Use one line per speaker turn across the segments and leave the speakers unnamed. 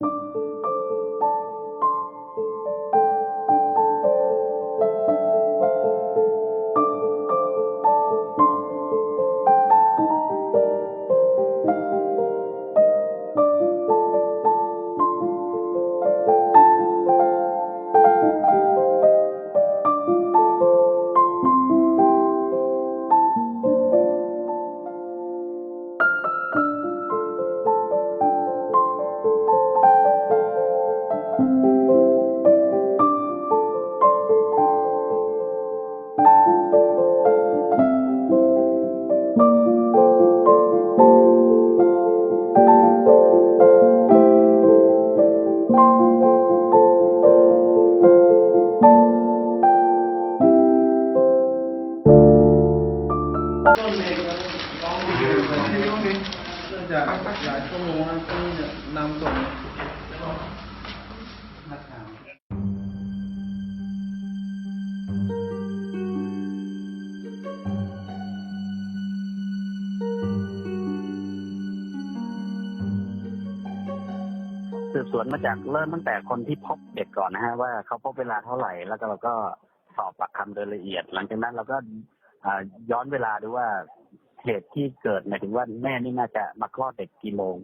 Thank you. จากหลายชั่วโมงแล้วต้องนำส่งนักข่าว
สืบสวนมาจากเริ่มตั้งแต่คนที่พบเด็กก่อนนะฮะว่าเขาพบเวลาเท่าไหร่ แล้วก็เราก็สอบปากคำโดยละเอียด หลังจากนั้นเราก็ย้อนเวลาดูว่า เหตุที่เกิดหมายถึงว่าแม่นี่น่าจะมาคลอดเด็กกี่โมง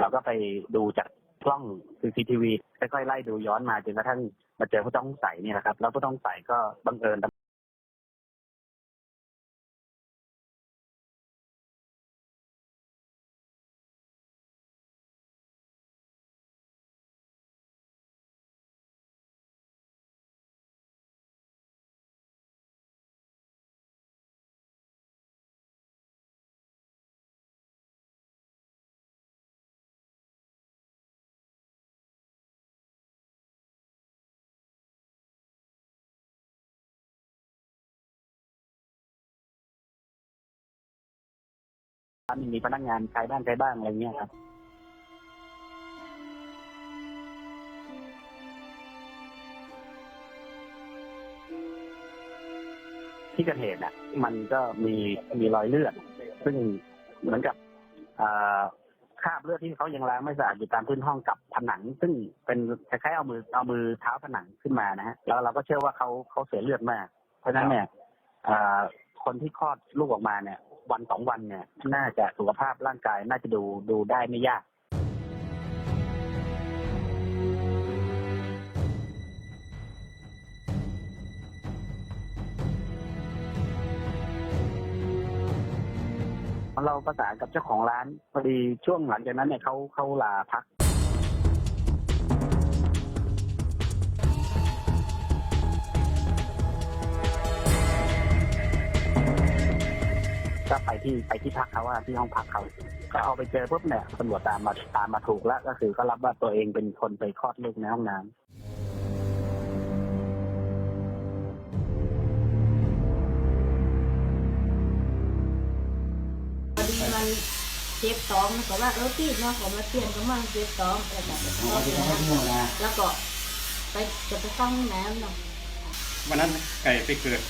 เราก็ไปดูจากกล้อง CCTV ค่อยๆไล่ดูย้อนมาจนกระทั่งมาเจอผู้ต้องสงสัยนี่แหละครับ แล้วผู้ต้องสงสัยก็บังเอิญ มีพนักงานใครบ้างใครบ้างอะไรเงี้ยครับที่เกิดเหตุน่ะ มันก็มีมีรอยเลือด ซึ่งเหมือนกับคราบเลือดที่เขายังล้างไม่สะอาดอยู่ตามพื้นห้องกับผนัง ซึ่งเป็นคล้ายๆเอามือเอามือเท้าผนังขึ้นมานะฮะแล้วเราก็เชื่อว่าเขาเขาเสียเลือดมาก เพราะฉะนั้นเนี่ยอคนที่คลอดลูกออกมาเนี่ย วันสองวันเนี่ย น่าจะสุขภาพร่างกายน่าจะดูดูได้ไม่ยาก เราประสานกับเจ้าของร้านพอดีช่วงหลังจากนั้นเนี่ยเขาเขาลาพัก ที่ไปที่พักเขาว่าที่ห้องพักเขาก็เอาไปเจอปุ๊บเนี่ยตำรวจตามมาตามมาถูกแล้ว ก็คือก็รับว่าตัวเองเป็นคนไปคลอดลูกในห้องน้ำ
พอดีมันเจ็บท้องมันก็ว่าเออพี่เนาะผมมาเปลี่ยนก็มันเจ็บท้องแล้วก็แล้วก็ไปจะไปเข้าห้องน้ำเนาะ
วันนั้นไก่ไปเกิด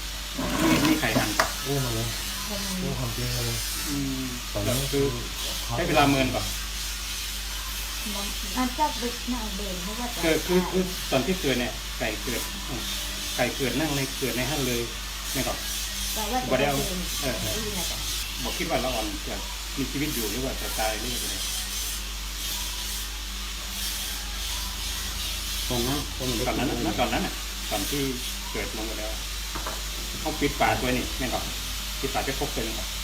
มีมีไข่หัน
อู้มาเลย อู้ความจริงมาเลย
อืม
ตอนนี้
คือใช้เวลาเมินก่อน
อาจจะไปหน้าเดินเพราะว่าจะ
เกิดคือคือตอนที่เกิดเนี่ยไก่เกิดอืมไก่เกิดนั่งในเกิดในห้างเลยไม่ก่อน
แต่ว่าจะ
บ่ได้
เดิ
เอา
น
เออ
ไม่ได้จ้ะ
บอกคิดว่าละอ่อนจะมีชีวิตอยู่หรือว่าจะตายหรืออะไร
ตรงนั้นผม
ก่อนนั้นนะก่อนนั้นน่ะก่อนที่เกิดลงไปแล้วเขาปิดปากไว้นี่แม่นก่อน ปิดปาจะครบเป็นครับ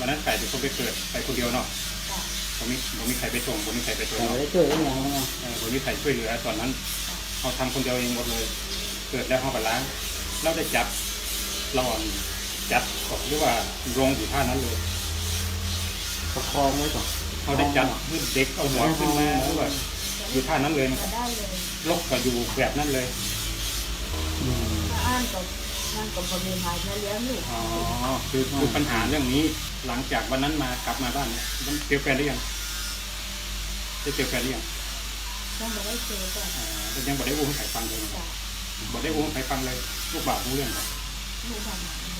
วันนั้นไก่เป็นคนไปเกิดไปคนเดียวเนาะ
จ้ะ
ผมมีผมมีใครไปส่งผมมีใครไปส่ง
แต่
เนาะ
ได้ช่วยได้ยังไง
เออผมมีใครช่วยเหลือตอนนั้นเขาทำคนเดียวเองหมดเลย เกิดแล้วเขาก็ล้างเราได้จับเราอ่อนจับก็เรียกว่าโรงอยู่ท่านั้นเลย
ประคองไว้ก่อน
เขาได้จับขึ้นเด็กเอาหัวขึ้นมาหรือว่าอยู่ท่านั้นเลย
ก็ได้เลย
ลกก็อยู่แบบนั้นเลย
ถ้าอ่านก็ นั่นก็พอมีหายมาเลี้ยงลูก
อ๋อคือคือปัญหาเรื่องนี้หลังจากวันนั้นมากลับมาบ้านเนี่ยมันเจอแฟนหรือยังได้เจอแฟนหรือยัง
ต้องบอกได้เจอจ้ะ
อ่าแต่ยังบอกได้อู้ให้ใครฟังเลย
จ้ะ
บอกได้อู้ให้ใครฟังเลยลูกบ่าวรู้เรื่องครับ
ลูกทำ